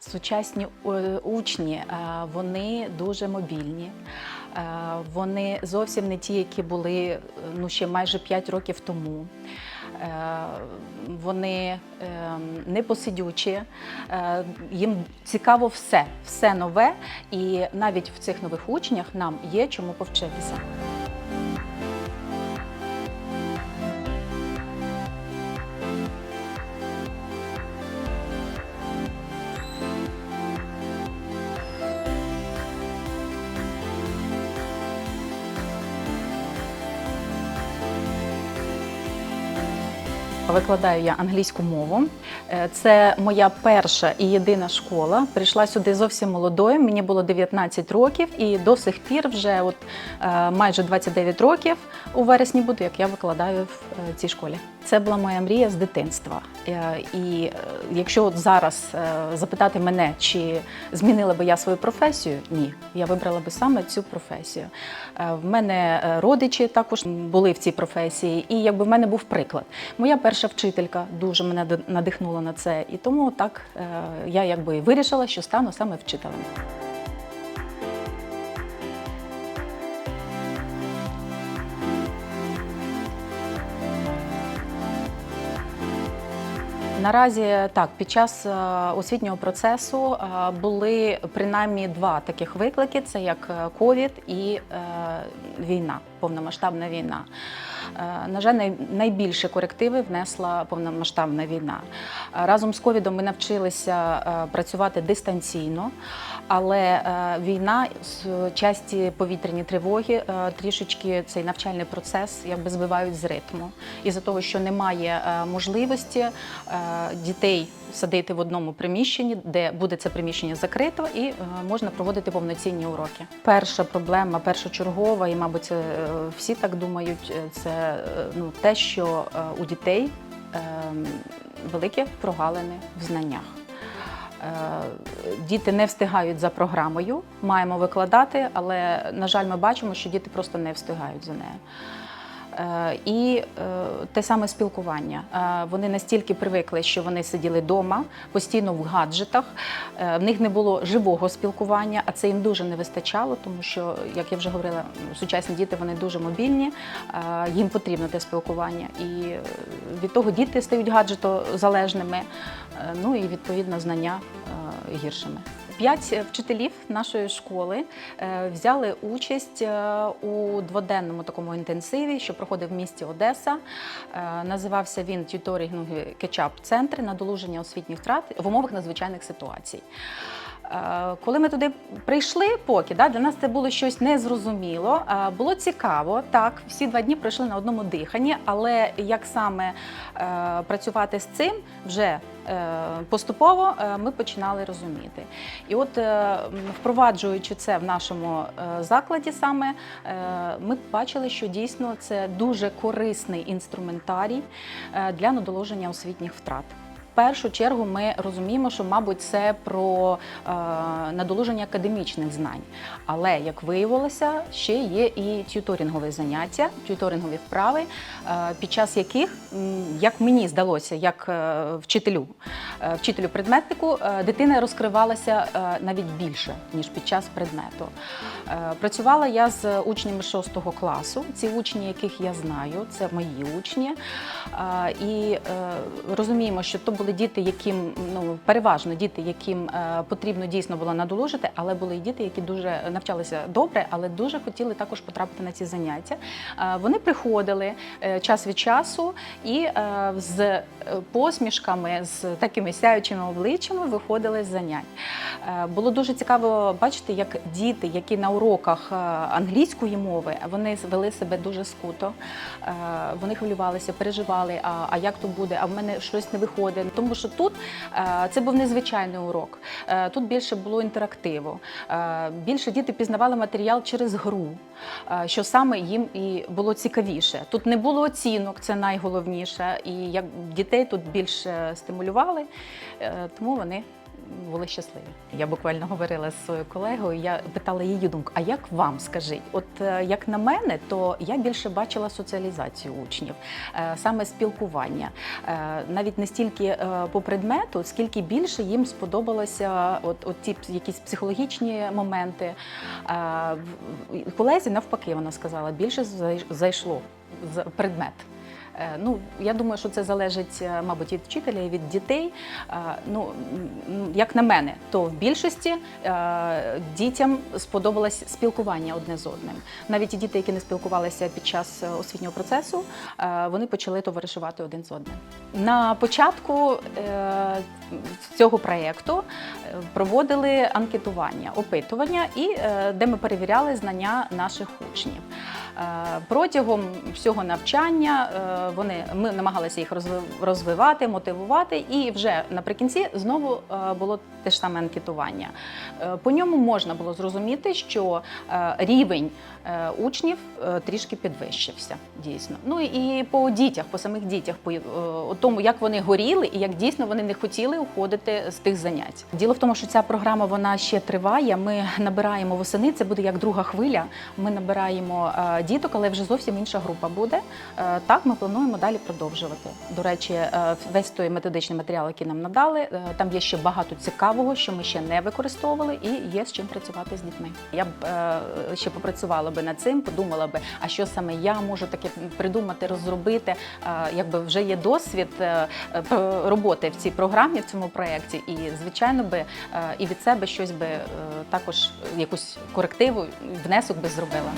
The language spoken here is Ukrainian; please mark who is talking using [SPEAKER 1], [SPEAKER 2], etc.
[SPEAKER 1] Сучасні е, учні е, вони дуже мобільні. Е, Вони зовсім не ті, які були ну, ще майже 5 років тому. Вони е, непосидючі, їм цікаво все, все нове, і навіть в цих нових учнях нам є чому повчитися. Викладаю я англійську мову. Е, Це моя перша і єдина школа. Прийшла сюди зовсім молодою. Мені було 19 років, і до сих пір, вже от е, майже 29 років у вересні буду, як я викладаю в е, цій школі. Це була моя мрія з дитинства. І якщо от зараз запитати мене, чи змінила би я свою професію, ні, я вибрала би саме цю професію. В мене родичі також були в цій професії, і якби в мене був приклад. Моя перша вчителька дуже мене надихнула на це, і тому так е, я якби вирішила, що стану саме вчителем. Наразі так, під час е, освітнього процесу е, були принаймні два таких виклики: це як е, ковід і війна, повномасштабна війна. На жаль, най- найбільші корективи внесла повномасштабна війна. Е, Разом з ковідом ми навчилися е, працювати дистанційно, але е, війна часті повітряні тривоги трішечки цей навчальний процес якби збивають з ритму. Із-за того, що немає можливості дітей садити в одному приміщенні, де буде це приміщення закрито, і можна проводити повноцінні уроки. Перша проблема, першочергова, і, мабуть, всі так думають, це ну, те, що у дітей великі прогалини в знаннях. Е, Діти не встигають за програмою, маємо викладати, але, на жаль, ми бачимо, що діти просто не встигають за нею. Е, І е, те саме спілкування. Е, Вони настільки привикли, що вони сиділи вдома, постійно в гаджетах. В них не було живого спілкування, а це їм дуже не вистачало, тому що, як я вже говорила, сучасні діти вони дуже мобільні, їм потрібно те спілкування. І від того діти стають гаджетозалежними, ну і відповідно знання гіршими. П'ять вчителів нашої школи е, взяли участь е, у дводенному такому інтенсиві, що проходив в місті Одеса. Е, Називався він тюторінговий кетчап центр надолуження освітніх втрат в умовах надзвичайних ситуацій. Е, Коли ми туди прийшли, поки да, для нас це було щось незрозуміло. Е, Було цікаво, так, всі два дні пройшли на одному диханні, але як саме е, працювати з цим вже поступово ми починали розуміти. І от впроваджуючи це в нашому закладі, саме ми бачили, що дійсно це дуже корисний інструментарій для надоложення освітніх втрат. Першу чергу ми розуміємо, що, мабуть, це про е, надолуження академічних знань. Але як виявилося, ще є і тюторингові заняття, тюторингові вправи, е, під час яких, як мені здалося, як е, вчителю, е, вчителю предметнику, е, дитина розкривалася е, навіть більше ніж під час предмету. Е, Працювала я з учнями 6 класу. Ці учні, яких я знаю, це мої учні. Е, І е, розуміємо, що то були діти, яким ну переважно діти, яким е, потрібно дійсно було надолужити, але були і діти, які дуже навчалися добре, але дуже хотіли також потрапити на ці заняття. Е, Вони приходили е, час від часу і з посмішками, з такими сяючими обличчями виходили з занять. Було дуже цікаво бачити, як діти, які на уроках англійської мови, вони вели себе дуже скуто. Вони хвилювалися, переживали, а як то буде, а в мене щось не виходить. Тому що тут е, це був незвичайний урок. Е, Тут більше було інтерактиву. Е, Більше діти пізнавали матеріал через гру, що саме їм і було цікавіше. Тут не було оцінок, це найголовніше. І як дітей тут більше стимулювали, тому вони були щасливі. Я буквально говорила з своєю колегою. Я питала її думку: а як вам скажіть? От е, як на мене, то я більше бачила соціалізацію учнів, е, саме спілкування, Е, навіть не стільки по предмету, скільки більше їм сподобалося от, от ті якісь психологічні моменти. Колезі навпаки, вона сказала, більше зайшло предмет. Е, Ну, я думаю, що це залежить, е, мабуть, від вчителя і від дітей. Е, Ну, як на мене, то в більшості дітям сподобалось спілкування одне з одним. Навіть ті діти, які не спілкувалися під час освітнього процесу, вони почали товаришувати один з одним. На початку цього проєкту проводили анкетування, опитування, і е, де ми перевіряли знання наших учнів. Е, Протягом всього навчання е, вони ми намагалися їх розвивати, мотивувати, і вже наприкінці знову було те ж саме анкетування. По ньому можна було зрозуміти, що рівень учнів трішки підвищився дійсно. Ну і по дітях, по самих дітях, по тому, як вони горіли і як дійсно вони не хотіли уходити з тих занять. Діло в тому, що ця програма вона ще триває. Ми набираємо восени. Це буде як друга хвиля. Ми набираємо е, діток, але вже зовсім інша група буде. Е, Так, ми плануємо далі продовжувати. До речі, е, весь той методичний матеріал, який нам надали, там є ще багато цікавого, що ми ще не використовували, і є з чим працювати з дітьми. Я б ще попрацювала би над цим, подумала би, а що саме я можу таке придумати, розробити. Якби вже є досвід роботи в цій програмі, в цьому проєкті, і звичайно би і від себе щось би е, також якусь корективу, внесок би зробила.